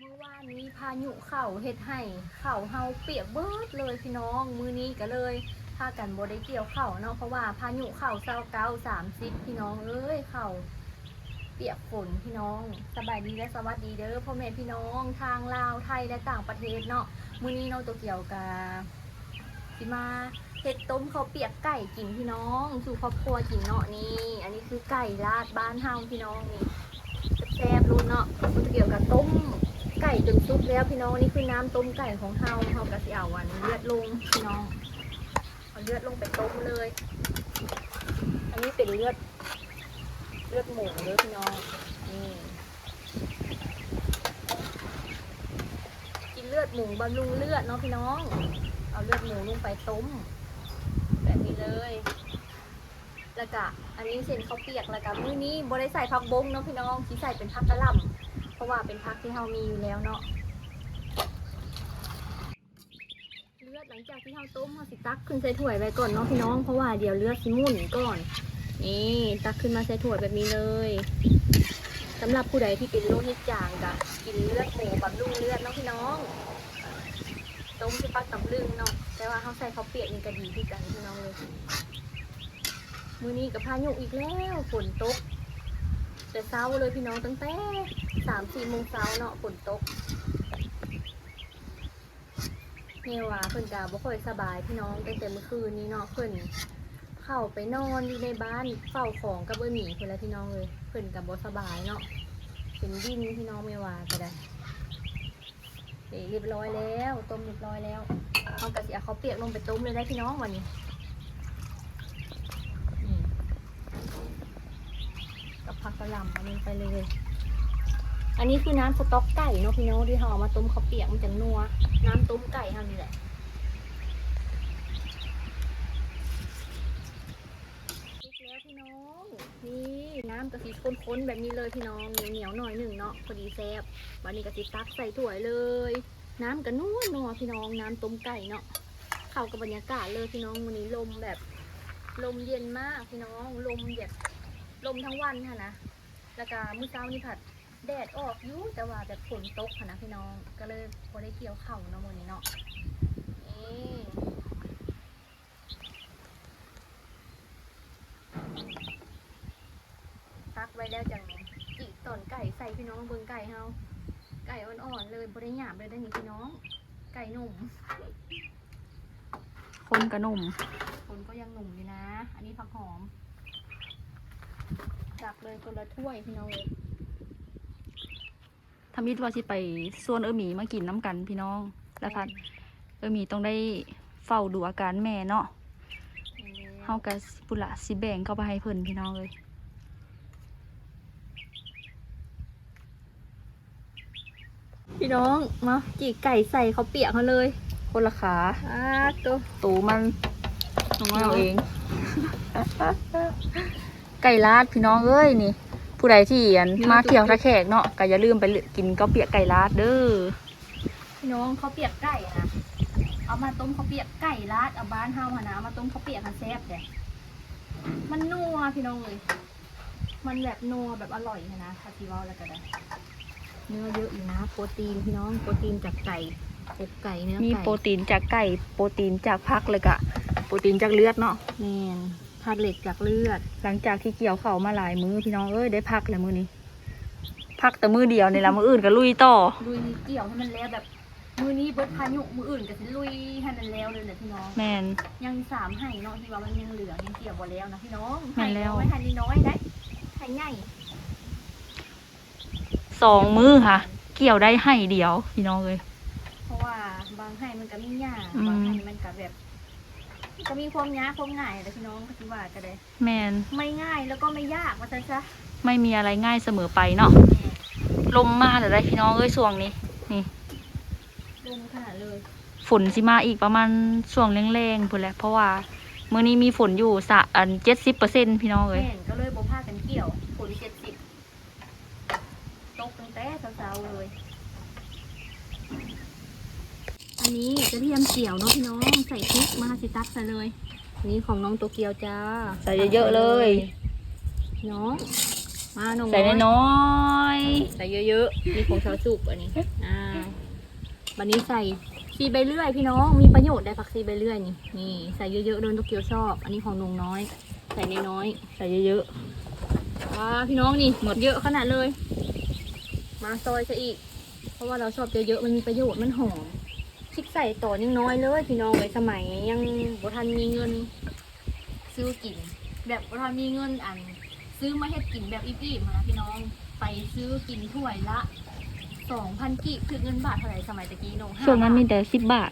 เมื่อวานนี้พายุเข่าเฮ็ดให้เข่าเฮาเปียกเบิดเลยพี่น้องมือนี้ก็เลยพากันบ่ได้เกี่ยวเข่าเนาะเพราะว่าพายุเข่าเศร้าเก้าสามสิบพี่น้องเอ้ยเข่าเปียกฝนพี่น้องสบายดีและสวัสดีเด้อพ่อแม่พี่น้องทางลาวไทยและต่างประเทศเนาะมือนี้เนาะตัวเกี่ยวกับสิมาเฮ็ดต้มเขาเปียกไก่กินพี่น้อง สู่ครอบครัวกินเนาะนี่ อันนี้คือไก่ลาดบ้านเฮาพี่น้องนี่แซ่บรุ่นเนาะตัวเกี่ยวกับต้ม ไก่จนซุกแล้วพี่น้องนี่คือน้ำต้มไก่ของเฮาเฮากระสิเอาวันเลือดลงพี่น้องเอาเลือดลงไปต้มเลย อันนี้เป็นเลือด เลือดหมูเลยพี่น้องนี่กินเลือดหมูบำรุงเลือดเนาะพี่น้อง เอาเลือดหมูลงไปต้ม แบบนี้เลย แล้วก็อันนี้เส้นเขาเปียกแล้วก็มื้อนี้บ่ได้ใส่ผักบงเนาะพี่น้องที่ใส่เป็นผักกะหล่ำ เพราะว่าเป็นพักที่เรามีอยู่แล้วเนาะเลือดหลังจากที่เราต้มเราสิตักขึ้นใส่ถ้วยไว้ก่อนเนาะพี่น้องเพราะว่าเดี๋ยวเลือดสิมุ่นก่อน นี่ตักขึ้นมาใส่ถ้วยแบบนี้เลยสำหรับผู้ใดที่เป็นโรคหิตจางกะกินเลือดหมูบำรุงเลือดเนาะพี่น้องต้มที่ปักตำลึงเนาะแต่ว่าเขาใส่เขาเปียกนี่ก็ดีที่กันพี่น้องเลยมือนี้กับพายุอีกแล้วฝนตก แต่เช้าเลยพี่น้องตั้งแต่ สามสี่โมงเช้าเนาะฝนตกเนี่ยว่าเพิ่นกาบ่ค่อยสบายพี่น้องตั้งแต่เมื่อคืนนี้เนาะเพิ่นเข้าไปนอนอยู่ในบ้านเฝ้าของกับเบอร์หมีเพิ่นแล้วพี่น้องเลยเพิ่นกับบ่สบายเนาะเป็นวินพี่น้องไม่ว่าก็ได้เอ้ยเรียบร้อยแล้วต้มเรียบร้อยแล้วเอากระเสียเขาเปียกลงไปต้มเลยได้พี่น้องวันนี้กับผักกระหล่ำอันนี้ไปเลย อันนี้คือน้ำสต๊อกไก่เนาะพี่น้องที่ห่อามาต้มข้าวเปียกมันจะนัว น้ำต้มไก่เท่านี้แหละแล้วพี่น้องนี่น้ำกะทิข้นๆแบบนี้เลยพี่น้องเหนียวๆหน่อยหนึ่งเนาะพอดีแซ่บวันนี้กะทิตักใส่ถ้วยเลย น้ำกระนัวนัวพี่น้องน้ำต้มไก่เนาะเข้ากับบรรยากาศเลยพี่น้องวันนี้ลมแบบลมเย็นมากพี่น้องลมแบบลมทั้งวันค่ะนะแล้วก็มื้อเช้านี่ผัด แดดออกอยู่แต่ว่าแบบฝนตกค่ะนะพี่น้อง ก็เลยพอได้เกี่ยวเข่าวเนาะมื้อนี้เนาะนี่ตักไว้แล้วจังจิตอนไก่ใส่พี่น้องเบิ่งไก่เฮาไก่อ่อนๆเลยบ่ได้หยาบเลยได้อนี่พี่น้อง ไก่หนุ่ม คนกระหนุ่มคนก็ยังหนุ่มอยู่นะ อันนี้ผักหอมจับเลยคนละถ้วยพี่น้องเลย ทำมิตรว่าสิไปส่วนเออหมีมากินน้ำกันพี่น้องแล้วพัดเออหมีต้องได้เฝ้าดูอาการแม่เนาะเฮากับปุระสิแบ่งเข้าไปให้เพิ่นพี่น้องเลยพี่น้องมาจีไก่ใส่เขาวเปียกเขาเลย คนละขาอ่าตัวตูมันน้องเอาเอง ไก่ลาดพี่น้องเอ้ยนี่ ผู้ใดที่อันมาเที่ยวทะแขกเนาะก็อย่าลืมไปกินข้าวเปียกไก่ลาดเด้อพี่น้องเขาวเปียกไก่นะเอามาต้มเขาวเปียกไก่ราดเอาบ้านเฮาหานะมาต้มเขาวเปียกหันแซ่บเลยมันนัวพี่น้องเลยมันแบบนัวแบบอร่อยนะคาซิเวาแล้วก็ได้เนื้อเยอะอยู่นะ โปรตีนพี่น้องโปรตีนจากไก่อกไก่เนื้อมีไก่โปรตีนจากไก่โปรตีนจากผักเลยกะโปรตีนจากเลือดเนาะแมน ธาตุเหล็กจากเลือด หลังจากที่เกี่ยวเข่าวมาหลายมื้อพี่น้องเอ้ยได้พักแล้วมื้อนี้ พักแต่มื้อเดียวนี่ละมื้ออื่นก็ลุยต่อ ลุยเกี่ยวให้มันแล้วแบบ มือนี้เบิดพายุมืออื่นก็สิลุยให้มันแล้วเลยแหละพี่น้อง แมนยังสามไห่เนาะที่ว่ามันยังเหลือยังเกี่ยวบ่แล้วนะพี่น้องแม่ไห่นแล้วน้อยไห่น้อยได้ไห่ใหญ่สองมื้อค่ะ เกี่ยวได้ให้เดียวพี่น้องเอ้ยเพราะว่าบางไห่มันก็มีหญ้าอืมบางไห่มันก็แบบ ก็มีความยากความง่ายแต่พี่น้องก็คิดว่าก็ได้แมนไม่ง่ายแล้วก็ไม่ยากว่าซะซะไม่มีอะไรง่ายเสมอไปเนาะลมมาแต่ได้พี่น้องเอ้ยช่วงนี้ลงขนาดเลยฝนสิมาอีกประมาณช่วงแรงๆพุ่นแหละเพราะว่ามื้อนี้มีฝนอยู่สะอันเจ็ดสิบเปอร์เซ็นพี่น้องเอ้ยแม่นก็เลยบ่พากันเกี่ยวฝนเจ็ดสิบตกตั้งแต่เช้าๆเลย อันนี้กระเทียมเจียวเนาะพี่น้อง ใส่พริกมาสิตักใส่เลยอันนี้ของน้องโตเกียวจ้าใส่เยอะๆเลยน้องมาหนุ่มใส่น้อยใส่เยอะๆนี่ของชาวสุกอันนี้อ่าวันนี้ใส่ซีใบเลื่อยพี่น้องมีประโยชน์ได้ผักซีใบเลื่อยนี่นี่ใส่เยอะๆโดนตกเกียวชอบ อันนี้ของนงน้อย ใส่น้อยๆใส่เยอะๆว้าพี่น้องนี่หมดเยอะขนาดเลย มาซอยซะอีก เพราะว่าเราชอบเยอะๆมันมีประโยชน์มันหอม ชิกใส่ต่อยังน้อยเลยพี่น้องเลยสมัยยังบ่ทันมีเงิน ซื้อกิน แบบบ่ทันมีเงินอัน ซื้อมาเฮ็ดกินแบบอิ่มๆนะพี่น้องไปซื้อกินถ้วยละสองพันกีบคือเงินบาทเท่าไหร่สมัยตะกี้น้องช่วงนั้นมีแต่สิบบาท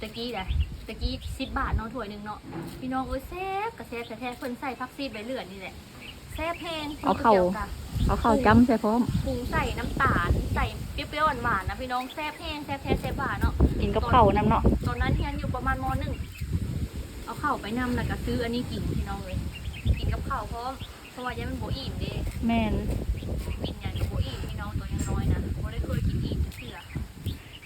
ตะกี้แหละตะกี้สิบบาทเน้องถ้วยหนึ่งเนาะพี่น้องเอ้ยแซ่บกระแซ่บแท้ๆเพิ่นใส่ผักซีดใบเหลือนนี่แหละ แซ่บแพงเอาเข้า ดี๋ยวกะเอาข้าวจ้ำใส่พร้อม ปรุงใส่น้ำตาลใส่เปรี้ยวๆหวานๆนะพี่น้องแซ่บแห้งแซ่บแท้แซ่บหวานเนาะ กินกับข้าวน้ำเนาะตอนนั้นเฮียนอยู่ประมาณมหนึ่ง เอาข้าวไปนำแล้วก็ซื้ออันนี้กินพี่น้องเลย กินกับข้าวพร้อมเพราะว่ายังมันโบอิ่มเด้แม่นกินอย่างโบอิ่มพี่น้องตัวยังน้อยนะโบได้เคยกินอิ่มจะเสือ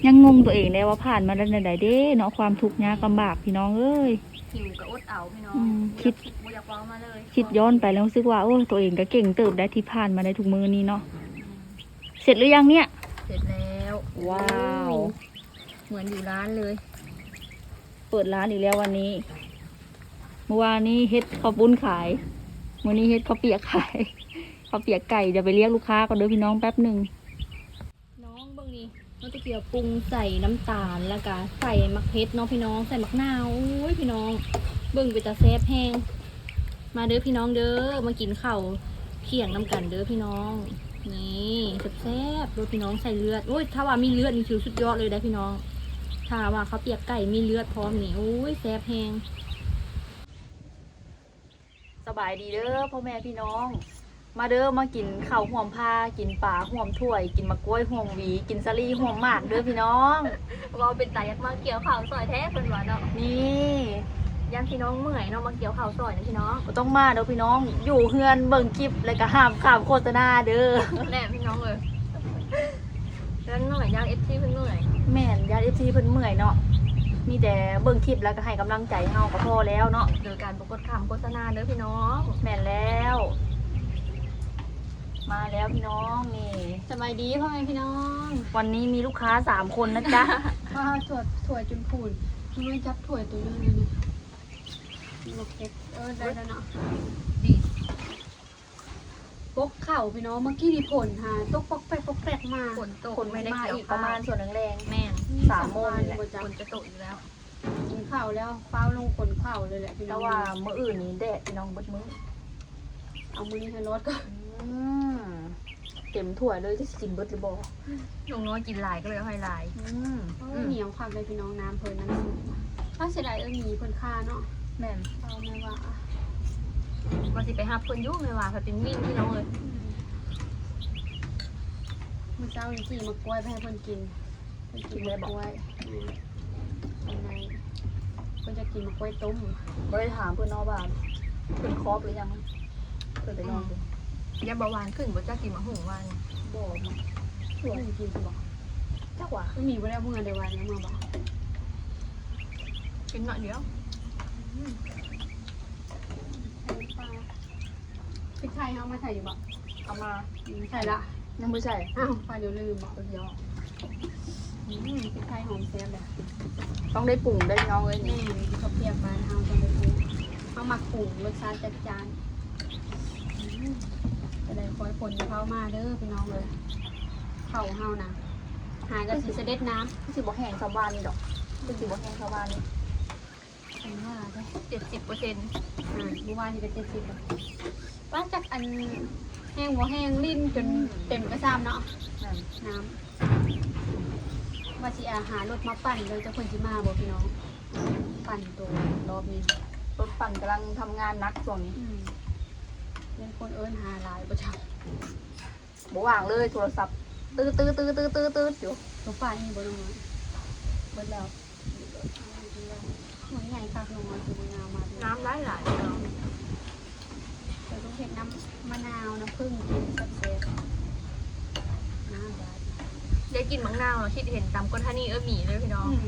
ยังงงตัวเองได้ว่าผ่านมาได้ใดๆเด้เนาะความทุกข์ยากลำบากพี่น้องเอ้ย หิวกับอดเอาพี่น้องอืมบ่คิอยาดกบ่อยากเว้ามาเลยคิดย้อนไปแล้วรู้สึกว่าโอ้ตัวเองก็เก่งเติบได้ที่ผ่านมาในทุกมือนี้เนาะอืมเสร็จหรือยังเนี่ย เสร็จแล้วว้าว เหมือนอยู่ร้านเลยเปิดร้านอีกแล้ววันนี้ เมื่อวานนี้เฮ็ดข้าวปุ้นขายวันนี้เฮ็ดข้าวเปียกขาย ข้าวเปียกไก่เดี๋ยวไปเรียกลูกค้าก่อนเด้อพี่น้องแป๊บหนึ่งน้องเบิ่งนี่ น้องตะเกียบปรุงใส่น้ำตาลแล้วก็ใส่มะเขือเนาะพี่น้องใส่มะนาวอุ้ยพี่น้อง เบิ่งไปตาแซ่บแห้งมาเด้อพี่น้องเด้อมากินข้าวเคี่ยงน้ำกันเด้อพี่น้อง นี่แซ่บๆด้อพี่น้องใส่เลือดโอ้ยถ้าว่ามีเลือดนี่คือสุดยอดเลยได้พี่น้อง ถ้าว่าเขาเปียกไก่มีเลือดพร้อมนี่โอ้ยแซ่บแห้งสบายดีเด้อพ่อแม่พี่น้อง มาเด้อมากินข้าวห่วมผ้ากินปลาห่วมถ้วย กินมะกล้วยห่วมหวี กินสลีห่วมหมากเด้อพี่น้องเราเป็นตายักมาเกี่ยวข้าวซอยแท้เพิ่นว่าเนาะนี่ยันพี่น้องเมื่อยเนาะมาเกี่ยวข้าวซอยนะพี่น้องบ่ต้องมาเด้อพี่น้อง อยู่เฮือนเบิ่งคลิปแล้วก็ห้ามข้ามโฆษณาเด้อแน่พี่น้องเลยแล้วเหนื่อยย่างเอฟซีเพิ่นเหนื่อยแม่นญาติเอฟซีเพิ่นเมื่อยเนาะมีแต่เบิ่งคลิปแล้วก็ให้กำลังใจเฮาก็พอแล้วเนาะเจอการประกวดคำโฆษณาเด้อพี่น้อง แม่นแล้ว มาแล้วพี่น้องนี่ สบายดีพ่อแม่พี่น้องวันนี้มีลูกค้าสามคนนะจ๊ะว่าถั่วถั่วจนพูนไม่จับถั่วตัวนึงเลยนะโอเคเออได้แล้วเนาะดีปกเข่าพี่น้องเมื่อกี้นี่ผลหาตกปอกแปกปอกแปกมาฝนตกคนไม่ได้มาเกี่ยวอีกปประระมามาณณส่วนแรงแม่นสามโมงนี่แหละบ่จับฝนจะตกอีกแล้วกินข้าวแล้วฟ้าวลงขนข้าวเลยแหละพี่ๆน้แต่องว่ามื้ออื่นนี้แดดพี่น้องเบิดมื้อเอามือนี้ให้รถก็อื มเต็มถ้วยเลยจะสิกินเบิดหรือบ่น้องน้อยกินหลายก็เลยเอาให้หลาย อืมเหนียวคักเลยพี่น้องน้ำเพลินน้ำซุปถ้าเสียดายเออมีเพิ่นค่าเนาะแม่นเอาแม่ว่ามาสิไปหาเพิ่นอยุ่งเลยว่าเขาเป็นมิ่งพี่น้องเลยเมื่อเช้านี่กี่มากล้วยไปให้เพิ่นกินเพิ่นกินมากล้วยอืมในเพิ่นจะกินมากล้วยต้มบ่ได้ถามเพิ่นเนาะว่าเพิ่นครอบหรือยังเพิ่นไปนอนอยู่ ยาเบาหวานขึ้นบ่จ้ากินมะหุงวานบ่มาเพิ่นกินสิบอกจักว่าไม่มีบ่ได้เมื่อเดียววันนี้มาบอกกินหน่อยเดียวพริกไทยเอามาใส่อยู่บอกเอามาอืมใส่ละยังบ่ใส่อ้าวไปเดี๋ยวลืมบอกเดี๋ยวอืมพริกไทยหอมเสียบเลยต้องได้ปรุงได้พี่น้องเอ้ยนี่นี่เขาเปียกมาเอาจนไปปรุงเอาหมักปรุงรสชาติจัดจานอืมจะ ได้คอยผลเข้ามาเด้อพี่น้องเลยเข่าเฮานะหากระสีเสด็จน้สิบ่แห้งชาวบ้านนี่ดอกสิบ่แห้งชาวบ้านนี่ำเป็นว่าได้เจ็ดสิบเปอร์เซ็นต์อ่าเมื่อวานที่ก็เจ็ดสิบแล้วว่าจากอันแห้งบ่แห้งลิ้นจนเต็มกระซามเนาะนั่นน้ำว่าสิอาหารรถมาปั่นเลยจะคนสิมาบอกพี่น้อง ปั่นตัวรอบนี้รถปั่นกำลังทำงานหนักช่วงนี้อืม เล่นคนเอิญหาหลายประชับบ่ว่างเลยโทรศัพท์ ตื้อตื้อตื้อตื้อตื้อตื้ออยู่ตัวป่านี่บ่ลงมาเบิดแล้วหัวใหญ่คักลงมาคือมะนาวมาด้วยน้ำไหลไหลพี่น้องแต่ต้องเห็ดน้ำมะนาวน้ำผึ้งกินแซ่บๆน้ำได้ได้กินมังนาวเนาะที่เห็นตามก้นท่านี่เออหมีเลยพี่น้องอืม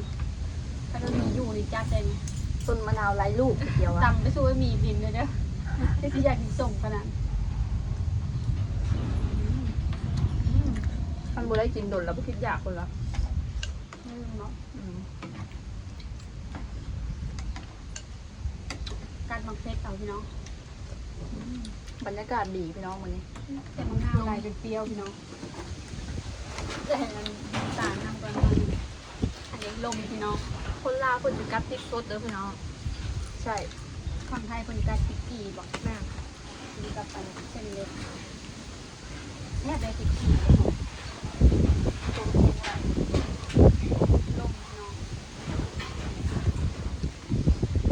ถ้าเรามีอยู่ในจัดเลยนี่ต้นมะนาวไร้ลูกเดียวอะตำไปสู้มีบินเลยเด้อ ที่อยากกินส่งขนาดท่านบ่ได้กินดนแล้วบ่คิดอยากคนละลืมเนาะอืมการบังเฟสเอาพี่น้องบรรยากาศดีพี่น้องวันนี้แต่มันน่าลายเป็นเปรี้ยวพี่น้องแต่มันารนำกันอันนี้ลมพี่น้อง คนลาวคนจะกัดพริกสดเด้อพี่น้อง ใช่ คนไทยคนกัดติกกี้บอกแม่ดีกับปันเส้นเล็กแค่ได้ติกกี้ลมพี่น้อง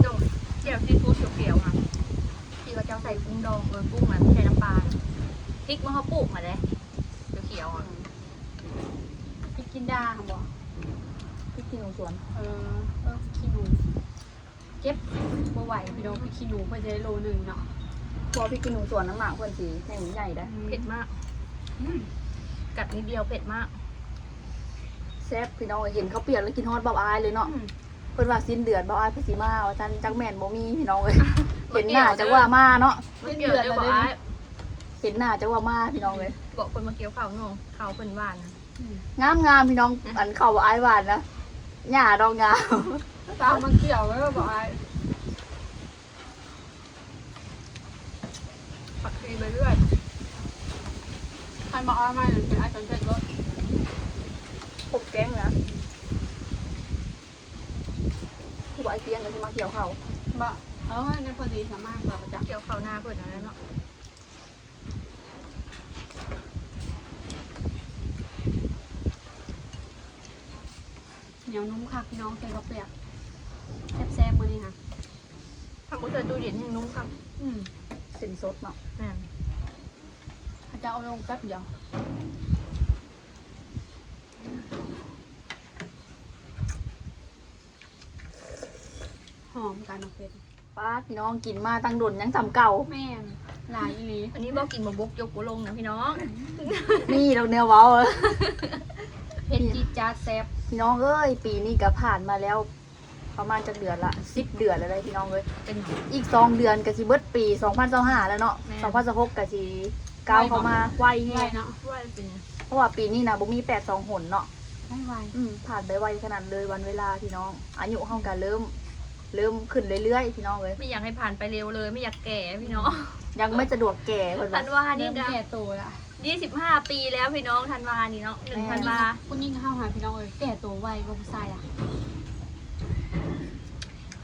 โดดเจียวซีฟู้ดเขียวๆค่ะที่เขาจะเอาใส่กุ้งดองเออกุ้งมันใส่น้ำปลาพริกมันเขาปลูกมาเลยเขียวๆอะพริกกินดาค่ะบอกพริกขี้หนูสวนเออเออพริกขี้หนูเก็บ ไหวพี่น้องพริกขี้หนูเพื่อจะได้โลหนึ่งเนาะเพราะพริกขี้หนูสวนน้ำหมากเพื่อนสีแห่งใหญ่ได้อืมเผ็ดมาก กัดนิดเดียวเผ็ดมากแซ่บพี่น้องเห็นเขาเปลี่ยนแล้วกินฮอดเบาอายเลยเนาะอืมเพิ่นว่าสิ้นเดือนเบาอายพี่สีมาว่าจันจักแม่นบ่มีพี่น้องเอ้ยเห็นหน้าจักว่ามาเนาะไม่เดือดเลยเห็นหน้าจักว่ามาพี่น้องเอ้ยบอกคนมาเกี่ยวข้าวน้องข้าวเพิ่นหวานนะอืมงามงามๆพี่น้องอันเข้าอายหวานนะหญ้าดอกงามตามมันเกี่ยวไว้ว่าบอกไอ้ผักชีไปเรื่อยใครบอกเอามาเนี่ยเป็นไอ้สนใจรถพบแก๊งนะผู้บ่ไอเตียงกันที่มาเกี่ยวเขาบอกเออในพอดีสามารถแบบจะเกี่ยวข้าวหน้าเพิ่นนั่นแหละเนาะเหนียวนุ่มค่ะพี่น้องเกลือเปรียกแซ่บๆมือนี่ค่ะถ้าบ่ใส่ตู้เย็นให้นุ่มครับอืม สินสดเนาะแม่นเขาจะเอาลงแป๊บเดียวหอมกันโอเคป้าดพี่น้องกินมาตั้งดนยังจำเก่า แม่นหลายอีหลีอันนี้บ่กินบ่บกยกบ่ลงนะพี่น้อง นี่เราเนื้อเว้าเอ้ยเผ็ดจี๊ดจ๊าดแซ่บพี่น้องเอ้ยปีนี้ก็ผ่านมาแล้ว ประมาณจะเดือนละสิบเดือนแล้วเลยพี่น้องเอ้ยเป็นหยัง อีกสองเดือนก็สิเบิดปี2025แล้วเนาะแม่2026ก็สิก้าวเข้ามาไวไวแฮะเนาะว่าเป็นหยังเพราะว่าปีนี้นะบ่มี82หนเนาะ ไม่ไวอืมผ่านไปไวขนาดเลยวันเวลาพี่น้องอายุเฮาก็เริ่ม เริ่มขึ้นเรื่อยๆพี่น้องเอ้ยไม่อยากให้ผ่านไปเร็วเลย ไม่อยากแก่พี่น้องยังไม่สะดวกแก่เพิ่นธัว่านวานี่เริ่มนะแก่ตัวละ25ปีแล้วพี่น้องธันวานี่เนาะหนึ่งแม่ธันวาคุณยิ่งเข้าหาพี่น้องเอ้ยแก่ตัวไวกว่าผู้ชายอะ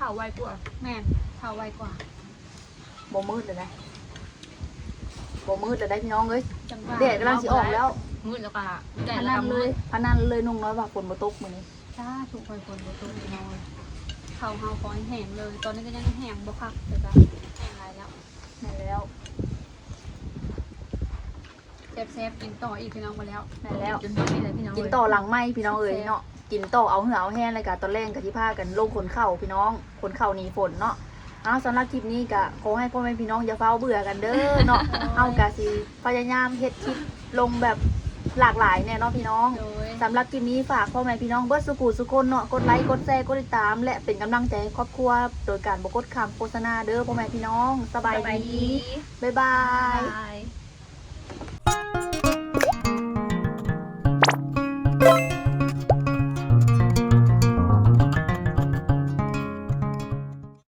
ข่าวไวกว่าแม่นเท่าไวกว่าบ่มืดเลยนะบ่มืดเลยได้พี่น้องเอ้ยจังหวะแดดกำลังสิออกแล้วมืดแล้วก็แก่พแล้นัวนก็เลมืยดพนันเลยนุ่งน้อยว่าฝนบ่ตกมื้อนี้จ้าถูกคอยคนบ่ตัวพี่น้องเขาเฮาคอยแห้งเลย ตอนนี้ก็ยังแห้งบ่คักแต่ก็แห้งหลายแล้วนั่นแล้วแซ่บๆกินต่ออีกพี่น้องมาแล้วนั่นแล้วจนตอนนี้เลยพี่น้องกินต่อหลังไหมพี่น้องเอ้ยเนาะ กินต่อเอาเหือเอาแห้งเลยกะตอนแรกกะที่พากันลงขนเข่าพี่น้องขนเข่าหนีฝนเนาะเอาสำหรับคลิปนี้กะขอให้พ่อแม่พี่น้องอย่าเฝ้าเบื่อกันเด้อเนาะเอากะสิพยายามเฮ็ดคลิปลงแบบหลากหลายแน่เนาะพี่น้องโดยสำหรับคลิปนี้ฝากพ่อแม่พี่น้องเบิร์ดสุกูสุคนเนาะกดไลค์กดแชร์กดติดตาม และเป็นกำลังใจให้ครอบครัวโดยการบกดคำโฆษณาเด้อพ่อแม่พี่น้อง สบายสบายดีดีบ๊ายบายบาย